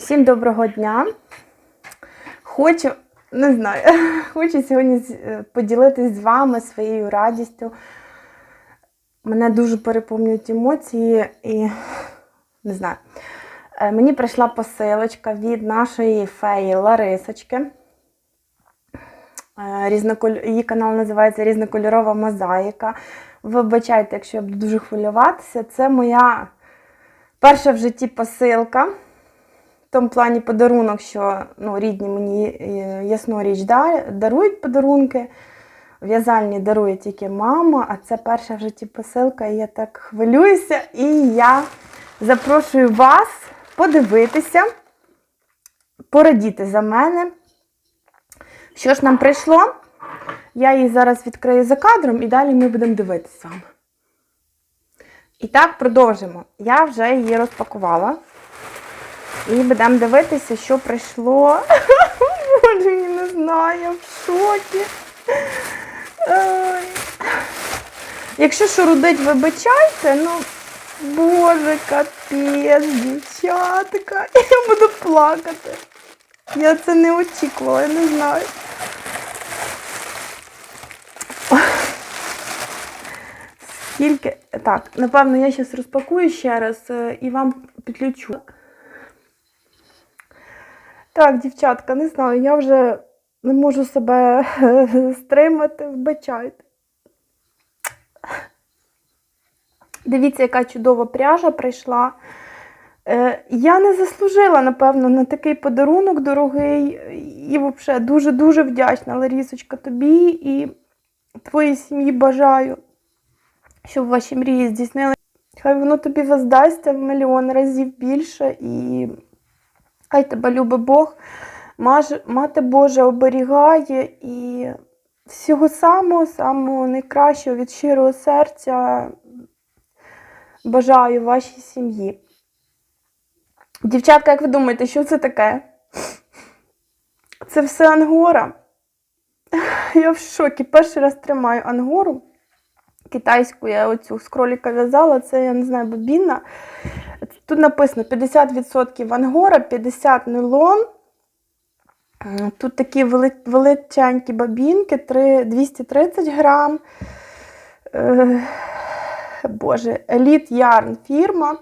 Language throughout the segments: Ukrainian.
Всім доброго дня. Хочу, не знаю, хочу сьогодні е, поділитись з вами своєю радістю. Мене дуже переповнюють емоції і не знаю. Е, Мені прийшла посилочка від нашої феї Ларисочки. Е. Її канал називається Різнокольорова мозаїка. Вибачайте, якщо я буду дуже хвилюватися. Це моя перша в житті посилка. В тому плані подарунок, що ну, рідні мені е, ясну річ дарують подарунки. В'язальні дарує тільки мама, а це перша в житті посилка, і я так хвилююся. І я запрошую вас подивитися, порадіти за мене. Що ж нам прийшло? Я її зараз відкрию за кадром і далі ми будемо дивитися. І так, продовжимо. Я вже її розпакувала. І будемо дивитися, що прийшло. Боже, я не знаю, я в шокі. Якщо що рудить, вибачайте, ну, боже, капець, дівчатка. Я буду плакати. Я це не очікувала, я не знаю. Скільки. Так, напевно, я зараз розпакую ще раз е, і вам підключу. Так, дівчатка, не знаю, я вже не можу себе стримати, вбачайте. Дивіться, яка чудова пряжа прийшла. Е, Я не заслужила, напевно, на такий подарунок дорогий. І взагалі дуже-дуже вдячна, Ларісочка, тобі і твоїй сім'ї бажаю, щоб ваші мрії здійснили. Хай воно тобі воздасться в мільйон разів більше і хай тебе любить Бог. Мати Божа оберігає і всього самого, самого найкращого від щирого серця бажаю вашій сім'ї. Дівчатка, як ви думаєте, що це таке? Це все ангора. Я в шокі. Перший раз тримаю ангору. Китайську я оцю з кроліка в'язала, це я не знаю, бобінна. Тут написано 50% ангора, 50 нейлон. Тут такі величенькі бабінки, 230 грам. Е, Боже, Elite Yarn фірма.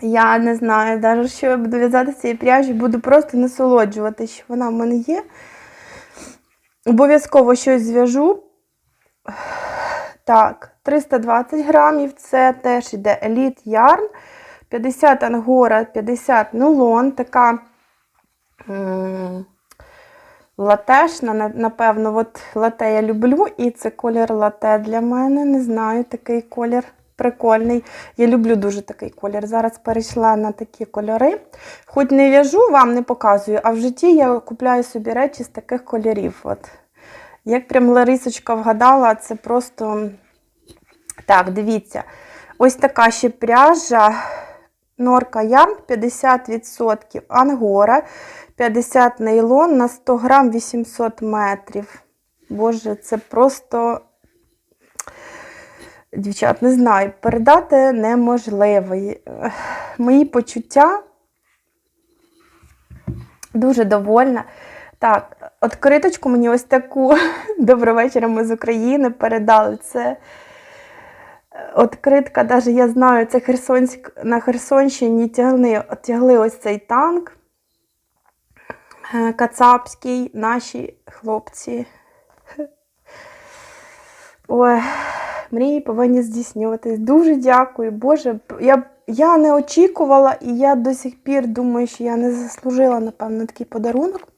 Я не знаю, навіть що я буду в'язати з цієї пряжі, буду просто насолоджуватися, що вона в мене є. Обов'язково щось зв'яжу. Так, 320 грамів, це теж йде Elite Yarn, 50 ангора, 50 нейлон, така латешна, напевно, от лате я люблю, і це колір лате для мене. Не знаю, такий колір прикольний. Я люблю дуже такий колір. Зараз перейшла на такі кольори. Хоч не в'яжу, вам не показую, а в житті я купляю собі речі з таких кольорів. От. Як прям Ларисочка вгадала, це просто. Так, дивіться. Ось така ще пряжа. Норка Ярн 50% ангора, 50 нейлон на 100 грам 800 метрів. Боже, це просто, дівчат, не знаю, передати неможливо. Мої почуття дуже довольна. Так, откриточку мені ось таку добрий ми з України передали. Це Откритка, навіть я знаю, це Херсонськ, на Херсонщині тягли, тягли ось цей танк е, кацапський, наші хлопці. Ой, мрії повинні здійснюватись. Дуже дякую, Боже. Я, я не очікувала, і я до сих пір думаю, що я не заслужила, напевно, такий подарунок.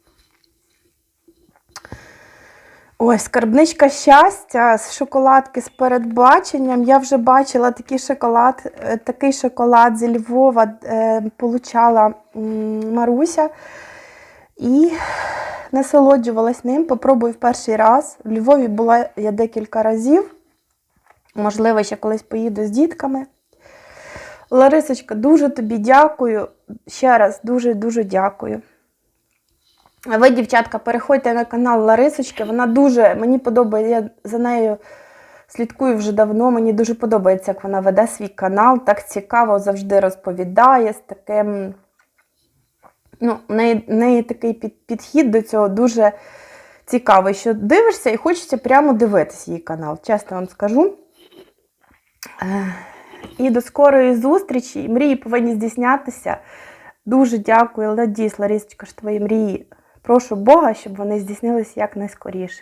Ой, скарбничка щастя з шоколадки з передбаченням. Я вже бачила такий шоколад, е, такий шоколад зі Львова е, получала Маруся і насолоджувалась ним. Попробую в перший раз. В Львові була я декілька разів. Можливо, ще колись поїду з дітками. Ларисочка, дуже тобі дякую. Ще раз дуже-дуже дякую. Ви, дівчатка, переходьте на канал Ларисочки. Вона дуже мені подобається, я за нею Слідкую вже давно. Мені дуже подобається, як вона веде свій канал. Так цікаво завжди розповідає з таким. Ну, в неї, в неї такий під, підхід до цього дуже цікавий, що дивишся і хочеться прямо дивитися її канал, чесно вам скажу. І до скорої зустрічі. Мрії повинні здійснятися. Дуже дякую, Ладіс, Ларісочка, що твої мрії. Прошу Бога, щоб вони здійснилися якнайскоріше.